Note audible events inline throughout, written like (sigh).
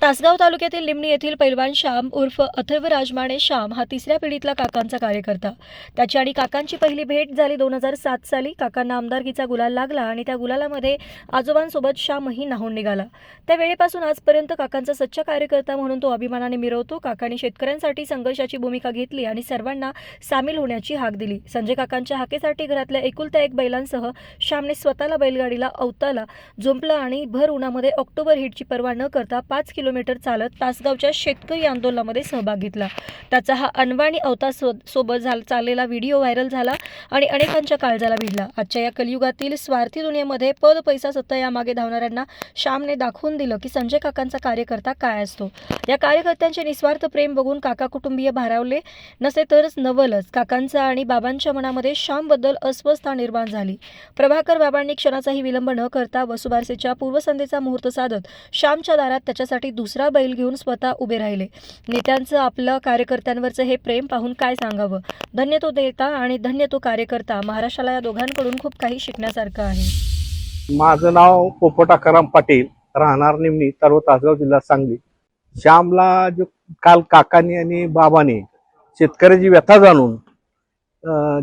तासगाव तालुक्यातील लिमणी येथील पैलवान श्याम उर्फ अथर्व राजमाणे श्याम हा तिसऱ्या पिढीतला काकांचा कार्यकर्ता. त्याची आणि काकांची पहिली भेट झाली दोन हजार सात साली. काकांना आमदारकीचा गुलाल लागला आणि त्या गुलालामध्ये आजोबांसोबत श्यामही नाहून निघाला. त्यावेळेपासून आजपर्यंत काकांचा सच्चा कार्यकर्ता म्हणून तो अभिमानाने मिरवतो. काकांनी शेतकऱ्यांसाठी संघर्षाची भूमिका घेतली आणि सर्वांना सामील होण्याची हाक दिली. संजय काकांच्या हाकेसाठी घरातल्या एकुलत्या एक बैलांसह श्यामने स्वतःला बैलगाडीला अवताला झुंपला आणि भर उन्हामध्ये ऑक्टोबर हिटची पर्वा न करता पाच किलो किलोमीटर चालत तासगावच्या शेतकरी आंदोलनामध्ये सहभाग घेतला. त्याचा हा अनवाणी अवतार सो सोबत झाला चाललेला व्हिडिओ व्हायरल झाला आणि अनेकांच्या काळजाला भिडला. आजच्या या कलियुगातील स्वार्थी दुनियेमध्ये पद पैसा सत्ता यामागे धावणाऱ्यांना श्यामने दाखवून दिलं की संजय काकांचा कार्यकर्ता काय असतो. या कार्यकर्त्यांचे निस्वार्थ प्रेम बघून काका कुटुंबीय भारावले नसे तरच नवलच. काकांचा आणि बाबांच्या मनामध्ये श्यामबद्दल अस्वस्थता निर्माण झाली. प्रभाकर बाबांनी क्षणाचाही विलंब न करता वसुबारसेच्या पूर्वसंध्येचा मुहूर्त साधत श्यामच्या दारात त्याच्यासाठी दुसरा बैल घेऊन स्वतः उभे राहिले. नेत्यांचं आपलं कार्यकर्त्यांवरचं हे प्रेम पाहून काय सांगावं? धन्य तो देता आणि धन्य तो कार्यकर्ता. महाराष्ट्राला या दोघांकडून खूप काही शिकण्यासारखं आहे. माझं नाव पोपटाकाराम पाटील. राहणार निमणी तर्व तासगाव जिल्हा सांगली. श्यामला जो काल काकानी आणि बाबांनी शेतकऱ्याची व्यथा जाणून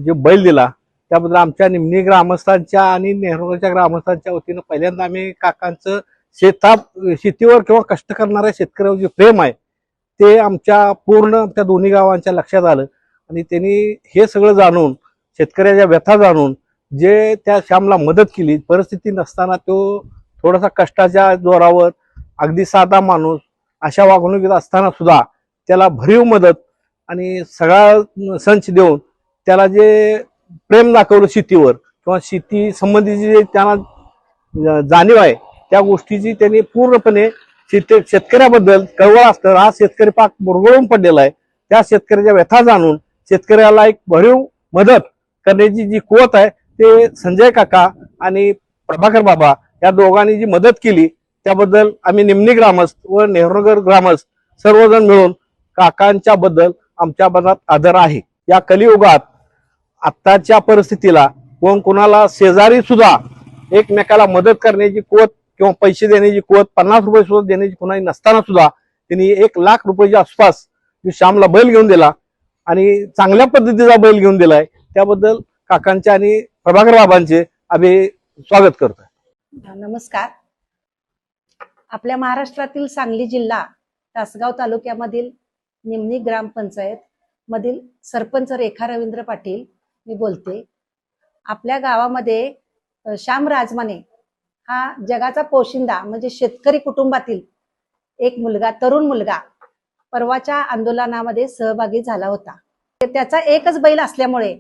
जो बैल दिला त्याबद्दल आमच्या निमणी ग्रामस्थांच्या आणि नेहरूच्या ग्रामस्थांच्या वतीनं पहिल्यांदा आम्ही काकांचं शेता शेतीवर किंवा कष्ट करणाऱ्या शेतकऱ्यावर जे प्रेम आहे ते आमच्या पूर्ण त्या दोन्ही गावांच्या लक्षात आलं. आणि त्यांनी हे सगळं जाणून शेतकऱ्याच्या व्यथा जाणून जे त्या श्यामला मदत केली परिस्थिती नसताना तो थोडासा कष्टाच्या जोरावर अगदी साधा माणूस अशा वागणुकीत असताना सुद्धा त्याला भरीव मदत आणि सगळा संच देऊन त्याला जे प्रेम दाखवलं शेतीवर किंवा शेती संबंधीची जे त्यांना जाणीव आहे त्या गोष्टीची त्यांनी पूर्णपणे शेतकऱ्याबद्दल कळवळ असतं. हा शेतकरी पाक मुरगळून पडलेला आहे. त्या शेतकऱ्याच्या व्यथा जाणून शेतकऱ्याला एक भरीव मदत करण्याची जी कुवत आहे ते संजय काका आणि प्रभाकर बाबा या दोघांनी जी मदत केली त्याबद्दल आम्ही निमणी ग्रामस्थ व नेहरूनगर ग्रामस्थ सर्वजण मिळून काकांच्या बद्दल आमच्या मनात आदर आहे. या कलियुगात आत्ताच्या परिस्थितीला कोण कोणाला शेजारी सुद्धा एकमेकाला मदत करण्याची कुवत किंवा पैसे देण्याची कुवत पन्नास रुपये सुद्धा देण्याची कुणाही नसताना सुद्धा त्यांनी एक लाख रुपयाच्या आसपास श्यामला बैल घेऊन दिला आणि चांगल्या पद्धतीचा बैल घेऊन दिलाय. त्याबद्दल काकांचे आणि प्रभाकर बाबांचे आम्ही स्वागत करतोय. नमस्कार. आपल्या महाराष्ट्रातील सांगली जिल्हा तासगाव तालुक्यामधील निमणी ग्रामपंचायत मधील सरपंच रेखा रवींद्र पाटील मी बोलते. आपल्या गावामध्ये श्याम राजमाने हा जगाचा पोशिंदा म्हणजे शेतकरी कुटुंबातील एक मुलगा तरुण मुलगा परवाच्या आंदोलनामध्ये सहभागी झाला होता. त्याचा एकच बैल असल्यामुळे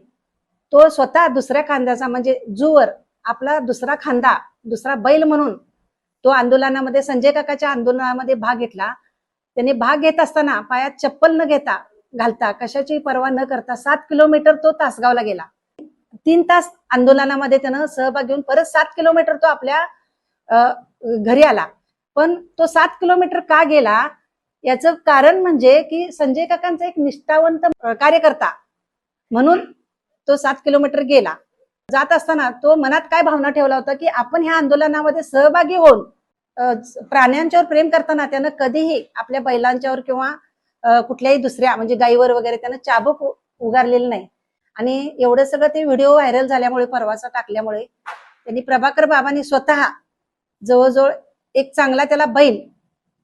तो स्वतः दुसऱ्या खांद्याचा म्हणजे जुवर आपला दुसरा खांदा दुसरा बैल म्हणून तो आंदोलनामध्ये संजय काकाच्या आंदोलनामध्ये भाग घेतला. त्याने भाग घेत असताना पायात चप्पल न घेता घालता कशाची पर्वा न करता सात किलोमीटर तो तासगावला गेला. तीन तास आंदोलनामध्ये त्यानं सहभाग घेऊन परत सात किलोमीटर तो आपल्या घरी आला. पण तो सात किलोमीटर का गेला? याचं कारण म्हणजे की संजय काकांचा एक निष्ठावंत कार्यकर्ता म्हणून तो सात किलोमीटर गेला. जात असताना तो मनात काय भावना ठेवला होता की आपण ह्या आंदोलनामध्ये सहभागी होऊन प्राण्यांच्यावर प्रेम करताना त्यानं कधीही आपल्या बैलांच्यावर किंवा कुठल्याही दुसऱ्या म्हणजे गाईवर वगैरे त्यानं चाबक उगारलेलं नाही. आणि एवढं सगळं ते व्हिडिओ व्हायरल झाल्यामुळे परवाचा टाकल्यामुळे त्यांनी प्रभाकर बाबांनी स्वतः जवळजवळ एक चांगला त्याला बैल.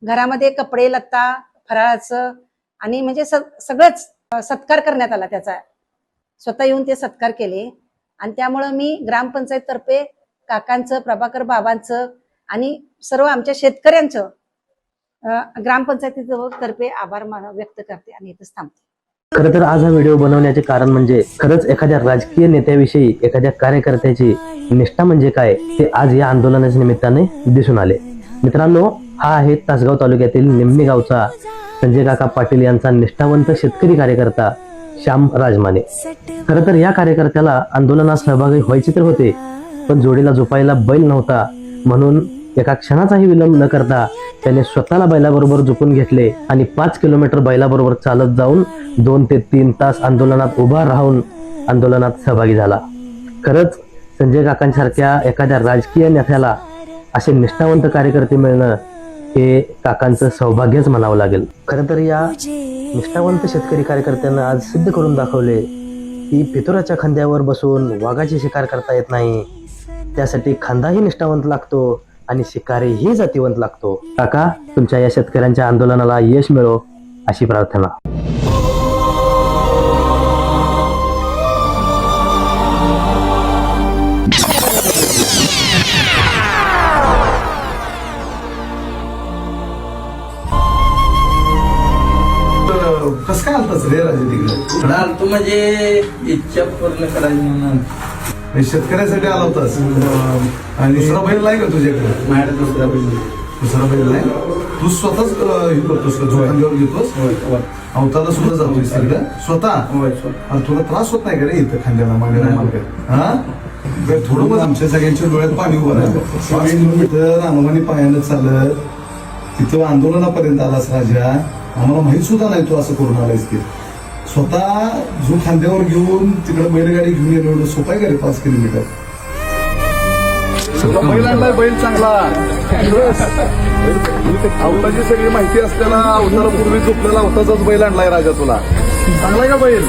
घरामध्ये कपडे लत्ता फराळाचं आणि म्हणजे सगळंच सत्कार करण्यात आला त्याचा. स्वतः येऊन ते सत्कार केले. आणि त्यामुळं मी ग्रामपंचायत तर्फे काकांचं प्रभाकर बाबांचं आणि सर्व आमच्या शेतकऱ्यांचं ग्रामपंचायती तर्फे आभार मान- व्यक्त करते आणि इथंच थांबते. खरं तर आज हा व्हिडिओ बनवण्याचे कारण म्हणजे खरंच एखाद्या राजकीय नेत्याविषयी एखाद्या कार्यकर्त्याची निष्ठा म्हणजे काय ते आज या आंदोलनाच्या निमित्ताने दिसून आले. मित्रांनो हा आहे तासगाव तालुक्यातील निम्मी गावचा संजय काका पाटील यांचा निष्ठावंत शेतकरी कार्यकर्ता श्याम राजमाने. खरं तर या कार्यकर्त्याला आंदोलनात सहभागी व्हायचे तर होते पण जोडीला झोपायला बैल नव्हता म्हणून एका क्षणाचाही विलंब न करता त्याने स्वतःला बैलाबरोबर झुकून घेतले आणि पाच किलोमीटर बैलाबरोबर चालत जाऊन दोन ते तीन तास आंदोलनात उभा राहून आंदोलनात सहभागी झाला. खरंच संजय काकांसारख्या एखाद्या राजकीय नेत्याला असे निष्ठावंत कार्यकर्ते मिळणं हे काकांचं सौभाग्यच म्हणावं लागेल. खरं तर या निष्ठावंत शेतकरी कार्यकर्त्यांना आज सिद्ध करून दाखवले की पितुराच्या खांद्यावर बसून वाघाची शिकार करता येत नाही. त्यासाठी खांदाही निष्ठावंत लागतो. आणि शिकारीही जातीवंत लागतो. काका तुमच्या या शेतकऱ्यांच्या आंदोलनाला यश मिळो अशी प्रार्थना. कसं काय आलतास रे राजे तिकडे? आलतो म्हणजे इच्छा पूर्ण करायची म्हणून शेतकऱ्यासाठी आला होतास आणि दुसरा बैल नाही का तुझ्याकडे? माझ्या दुसरा बैल दुसरा बैल नाही? तू स्वतःच हे करतोस का? जोखांद्यावर घेतोस? अवताला सुद्धा जातोस तिकडे स्वतः? तुला त्रास होत नाही का रे इथं खांद्याला मांड्याला मालकाला? हा? बरं, थोडं मग आमच्या सगळ्यांच्या डोळ्यात पाणी उभं राहिलं रामवानी पायानं चालत तिथं आंदोलनापर्यंत आलास राजा. आम्हाला माहीत सुद्धा नाही तू असं करून आलायस ते स्वतः जो खांद्यावर घेऊन तिकडे बैलगाडी घेऊन येणं एवढं सोपं आहे का रे पाच किलोमीटर? बैल आणलाय बैल चांगला. अवताची सगळी माहिती असलेला अवतारापूर्वी झोपलेला अवताचाच बैल आणलाय राजा तुला. चांगलाय का बैल?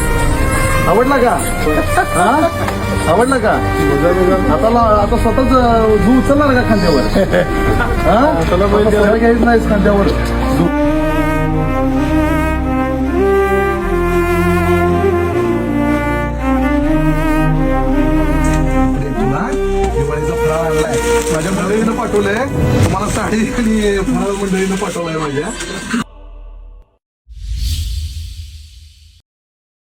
आवडला का? हा? आवडला का? आता ला- आता स्वतःच झू उचलणार का खांद्यावर? हा? (laughs) त्याला बैल घ्यायच नाहीस खांद्यावर. पाठवलंय. तुम्हाला साडी आणि फराळ मंडळीनं पाठवलंय माझ्या.